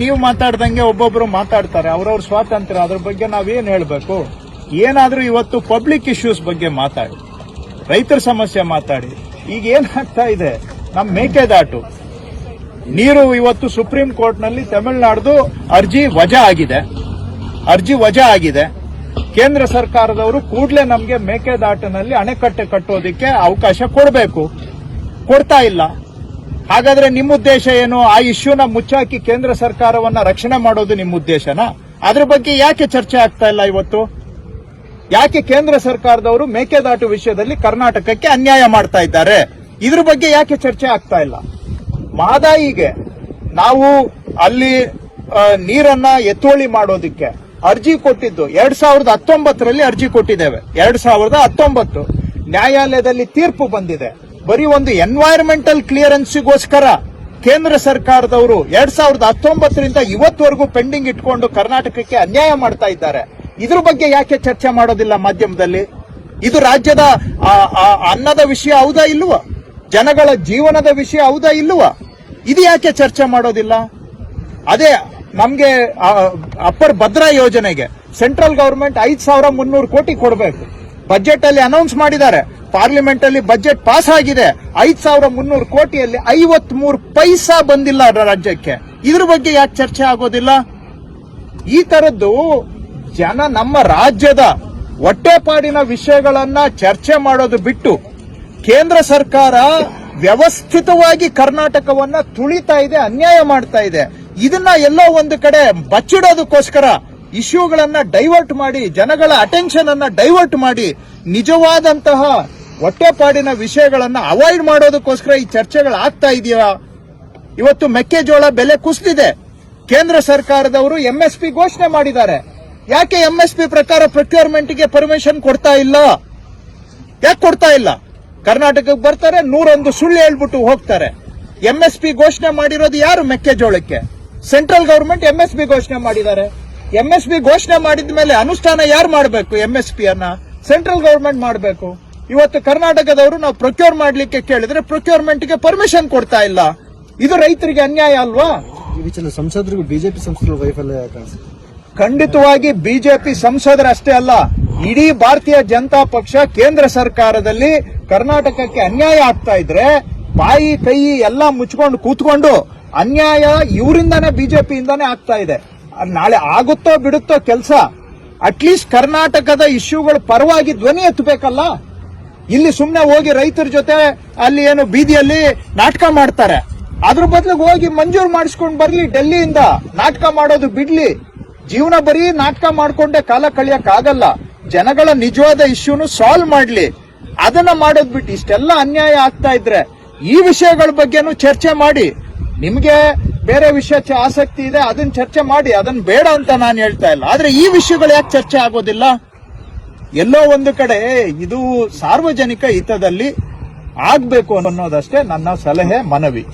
ನೀವು ಮಾತಾಡ್ದಂಗೆ ಒಬ್ಬೊಬ್ರು ಮಾತಾಡ್ತಾರೆ, ಅವ್ರವ್ರ ಸ್ವಾತಂತ್ರ್ಯ, ಅದ್ರ ಬಗ್ಗೆ ನಾವೇನ್ ಹೇಳ್ಬೇಕು? ಏನಾದ್ರೂ ಇವತ್ತು ಪಬ್ಲಿಕ್ ಇಶ್ಯೂಸ್ ಬಗ್ಗೆ ಮಾತಾಡಿ, ರೈತರ ಸಮಸ್ಯೆ ಮಾತಾಡಿ, ಈಗ ಏನಾಗ್ತಾ ಇದೆ? ನಮ್ ಮೇಕೆದಾಟು. ನೀರು ಇವತ್ತು ಸುಪ್ರೀಂ ಕೋರ್ಟ್ನಲ್ಲಿ ತಮಿಳುನಾಡ್ದು ಅರ್ಜಿ ವಜಾ ಆಗಿದೆ. ಅರ್ಜಿ ವಜಾ ಆಗಿದೆ. ಕೇಂದ್ರ ಸರ್ಕಾರದವರು ಕೂಡಲೇ ನಮಗೆ ಮೇಕೆದಾಟಿನಲ್ಲಿ ಅಣೆಕಟ್ಟೆ ಕಟ್ಟೋದಕ್ಕೆ ಅವಕಾಶ ಕೊಡಬೇಕು. ಕೊಡ್ತಾ ಇಲ್ಲ. ಹಾಗಾದ್ರೆ ನಿಮ್ಮ ಉದ್ದೇಶ ಏನು? ಆ ಇಶ್ಯೂನ ಮುಚ್ಚಾಕಿ ಕೇಂದ್ರ ಸರ್ಕಾರವನ್ನ ರಕ್ಷಣೆ ಮಾಡೋದು ನಿಮ್ಮ ಉದ್ದೇಶನಾ? ಅದ್ರ ಬಗ್ಗೆ ಯಾಕೆ ಚರ್ಚೆ ಆಗ್ತಾ ಇಲ್ಲ ಇವತ್ತು? ಯಾಕೆ ಕೇಂದ್ರ ಸರ್ಕಾರದವರು ಮೇಕೆದಾಟು ವಿಷಯದಲ್ಲಿ ಕರ್ನಾಟಕಕ್ಕೆ ಅನ್ಯಾಯ ಮಾಡ್ತಾ ಇದ್ದಾರೆ? ಇದ್ರ ಬಗ್ಗೆ ಯಾಕೆ ಚರ್ಚೆ ಆಗ್ತಾ ಇಲ್ಲ? ಮಾದಾಯಿಗೆ ನಾವು ಅಲ್ಲಿ ನೀರನ್ನ ಎತ್ತೋಳಿ ಮಾಡೋದಕ್ಕೆ ಅರ್ಜಿ ಕೊಟ್ಟಿದ್ದು. ಎರಡ್ ಸಾವಿರದ ಹತ್ತೊಂಬತ್ತರಲ್ಲಿ ಅರ್ಜಿ ಕೊಟ್ಟಿದ್ದೇವೆ. ಎರಡ್ ಸಾವಿರದ ಹತ್ತೊಂಬತ್ತು. ನ್ಯಾಯಾಲಯದಲ್ಲಿ ತೀರ್ಪು ಬಂದಿದೆ. ಬರೀ ಒಂದು ಎನ್ವೈರನ್ಮೆಂಟಲ್ ಕ್ಲಿಯರೆನ್ಸ್ಗೋಸ್ಕರ ಕೇಂದ್ರ ಸರ್ಕಾರದವರು ಎರಡ್ ಸಾವಿರದ ಹತ್ತೊಂಬತ್ತರಿಂದ ಇವತ್ತವರೆಗೂ ಪೆಂಡಿಂಗ್ ಇಟ್ಕೊಂಡು ಕರ್ನಾಟಕಕ್ಕೆ ಅನ್ಯಾಯ ಮಾಡ್ತಾ ಇದ್ದಾರೆ. ಇದ್ರ ಬಗ್ಗೆ ಯಾಕೆ ಚರ್ಚೆ ಮಾಡೋದಿಲ್ಲ ಮಾಧ್ಯಮದಲ್ಲಿ? ಇದು ರಾಜ್ಯದ ಅನ್ನದ ವಿಷಯ ಹೌದಾ ಇಲ್ವಾ ಜನಗಳ ಜೀವನದ ವಿಷಯ ಹೌದಾ ಇಲ್ವಾ ಇದು ಯಾಕೆ ಚರ್ಚೆ ಮಾಡೋದಿಲ್ಲ? ಅದೇ ನಮ್ಗೆ ಅಪ್ಪರ್ ಭದ್ರಾ ಯೋಜನೆಗೆ ಸೆಂಟ್ರಲ್ ಗವರ್ಮೆಂಟ್ ಐದ್ ಸಾವಿರ ಮುನ್ನೂರು ಕೋಟಿ ಕೊಡಬೇಕು. ಬಜೆಟ್ ಅಲ್ಲಿ ಅನೌನ್ಸ್ ಮಾಡಿದ್ದಾರೆ. ಪಾರ್ಲಿಮೆಂಟ್ ಅಲ್ಲಿ ಬಜೆಟ್ ಪಾಸ್ ಆಗಿದೆ. ಐದ್ ಸಾವಿರ ಮುನ್ನೂರು ಕೋಟಿಯಲ್ಲಿ ಐವತ್ ಮೂರು ಪೈಸಾ ಬಂದಿಲ್ಲ ರಾಜ್ಯಕ್ಕೆ. ಇದ್ರ ಬಗ್ಗೆ ಯಾಕೆ ಚರ್ಚೆ ಆಗೋದಿಲ್ಲ? ಈ ತರದ್ದು ಜನ ನಮ್ಮ ರಾಜ್ಯದ ಹೊಟ್ಟೆಪಾಡಿನ ವಿಷಯಗಳನ್ನ ಚರ್ಚೆ ಮಾಡೋದು ಬಿಟ್ಟು ಕೇಂದ್ರ ಸರ್ಕಾರ ವ್ಯವಸ್ಥಿತವಾಗಿ ಕರ್ನಾಟಕವನ್ನ ತುಳಿತಾ ಇದೆ, ಅನ್ಯಾಯ ಮಾಡ್ತಾ ಇದೆ. ಇದನ್ನ ಎಲ್ಲೋ ಒಂದು ಕಡೆ ಬಚ್ಚಿಡೋದಕ್ಕೋಸ್ಕರ ಇಶ್ಯೂಗಳನ್ನ ಡೈವರ್ಟ್ ಮಾಡಿ, ಜನಗಳ ಅಟೆನ್ಷನ್ ಅನ್ನ ಡೈವರ್ಟ್ ಮಾಡಿ, ನಿಜವಾದಂತಹ ಹೊಟ್ಟೆಪಾಡಿನ ವಿಷಯಗಳನ್ನ ಅವಾಯ್ಡ್ ಮಾಡೋದಕ್ಕೋಸ್ಕರ ಈ ಚರ್ಚೆಗಳು ಆಗ್ತಾ ಇದೆಯಾ? ಇವತ್ತು ಮೆಕ್ಕೆಜೋಳ ಬೆಲೆ ಕುಸಿದಿದೆ. ಕೇಂದ್ರ ಸರ್ಕಾರದವರು ಎಂಎಸ್ಪಿ ಘೋಷಣೆ ಮಾಡಿದ್ದಾರೆ. ಯಾಕೆ ಎಂಎಸ್ಪಿ ಪ್ರಕಾರ ಪ್ರೊಕ್ಯೂರ್ಮೆಂಟ್ಗೆ ಪರ್ಮಿಷನ್ ಕೊಡ್ತಾ ಇಲ್ಲ? ಯಾಕೆ ಕೊಡ್ತಾ ಇಲ್ಲ? ಕರ್ನಾಟಕಕ್ಕೆ ಬರ್ತಾರೆ, ನೂರೊಂದು ಸುಳ್ಳು ಹೇಳ್ಬಿಟ್ಟು ಹೋಗ್ತಾರೆ. ಎಂಎಸ್ಪಿ ಘೋಷಣೆ ಮಾಡಿರೋದು ಯಾರು ಮೆಕ್ಕೆಜೋಳಕ್ಕೆ? ಸೆಂಟ್ರಲ್ ಗವರ್ಮೆಂಟ್ ಎಂಎಸ್ಪಿ ಘೋಷಣೆ ಮಾಡಿದ್ದಾರೆ. ಎಂಎಸ್ಪಿ ಘೋಷಣೆ ಮಾಡಿದ ಮೇಲೆ ಅನುಷ್ಠಾನ ಯಾರು ಮಾಡಬೇಕು ಎಂಎಸ್ಪಿ ಅನ್ನ? ಸೆಂಟ್ರಲ್ ಗವರ್ಮೆಂಟ್ ಮಾಡಬೇಕು. ಇವತ್ತು ಕರ್ನಾಟಕದವರು ನಾವು ಪ್ರೊಕ್ಯೂರ್ ಮಾಡ್ಲಿಕ್ಕೆ ಕೇಳಿದ್ರೆ ಪ್ರೊಕ್ಯೂರ್ಮೆಂಟ್ಗೆ ಪರ್ಮಿಷನ್ ಕೊಡ್ತಾ ಇಲ್ಲ. ಇದು ರೈತರಿಗೆ ಅನ್ಯಾಯ ಅಲ್ವಾ? ಸಂಸದರಿಗೂ ಬಿಜೆಪಿ ಸಂಸದರು ವೈಫಲ್ಯ ಖಂಡಿತವಾಗಿ ಬಿಜೆಪಿ ಸಂಸದರಷ್ಟೇ ಅಲ್ಲ ಇಡೀ ಭಾರತೀಯ ಜನತಾ ಪಕ್ಷ ಕೇಂದ್ರ ಸರ್ಕಾರದಲ್ಲಿ ಕರ್ನಾಟಕಕ್ಕೆ ಅನ್ಯಾಯ ಆಗ್ತಾ ಇದ್ರೆ ಬಾಯಿ ಕೈ ಎಲ್ಲ ಮುಚ್ಕೊಂಡು ಕೂತ್ಕೊಂಡು ಅನ್ಯಾಯ ಇವರಿಂದಾನೇ ಬಿಜೆಪಿಯಿಂದಾನೇ ಆಗ್ತಾ ಇದೆ. ನಾಳೆ ಆಗುತ್ತೋ ಬಿಡುತ್ತೋ ಕೆಲಸ ಅಟ್ಲೀಸ್ಟ್ ಕರ್ನಾಟಕದ ಇಶ್ಯೂಗಳು ಪರವಾಗಿ ಧ್ವನಿ ಎತ್ತಬೇಕಲ್ಲ? ಇಲ್ಲಿ ಸುಮ್ಮನೆ ಹೋಗಿ ರೈತರ ಜೊತೆ ಅಲ್ಲಿ ಏನು ಬೀದಿಯಲ್ಲಿ ನಾಟಕ ಮಾಡ್ತಾರೆ. ಅದ್ರ ಬದಲಿಗೆ ಹೋಗಿ ಮಂಜೂರು ಮಾಡಿಸ್ಕೊಂಡು ಬರಲಿ, ಡೆಲ್ಲಿಯಿಂದ ನಾಟಕ ಮಾಡೋದು ಬಿಡ್ಲಿ. ಜೀವನ ಬರೀ ನಾಟಕ ಮಾಡ್ಕೊಂಡೆ ಕಾಲ ಕಳಿಯಕ್ ಆಗಲ್ಲ ಜನಗಳ ನಿಜವಾದ ಇಶ್ಯೂನು ಸಾಲ್ವ್ ಮಾಡ್ಲಿ. ಅದನ್ನ ಮಾಡೋದ್ ಬಿಟ್ಟು ಇಷ್ಟೆಲ್ಲ ಅನ್ಯಾಯ ಆಗ್ತಾ ಇದ್ರೆ ಈ ವಿಷಯಗಳ ಬಗ್ಗೆನೂ ಚರ್ಚೆ ಮಾಡಿ. ನಿಮ್ಗೆ ಬೇರೆ ವಿಷಯ ಆಸಕ್ತಿ ಇದೆ, ಅದನ್ನ ಚರ್ಚೆ ಮಾಡಿ, ಅದನ್ನ ಬೇಡ ಅಂತ ನಾನು ಹೇಳ್ತಾ ಇಲ್ಲ. ಆದ್ರೆ ಈ ವಿಷಯಗಳು ಯಾಕೆ ಚರ್ಚೆ ಆಗೋದಿಲ್ಲ? ಎಲ್ಲೋ ಒಂದು ಕಡೆ ಇದು ಸಾರ್ವಜನಿಕ ಹಿತದಲ್ಲಿ ಆಗ್ಬೇಕು ಅನ್ನೋದಷ್ಟೇ ನನ್ನ ಸಲಹೆ, ಮನವಿ.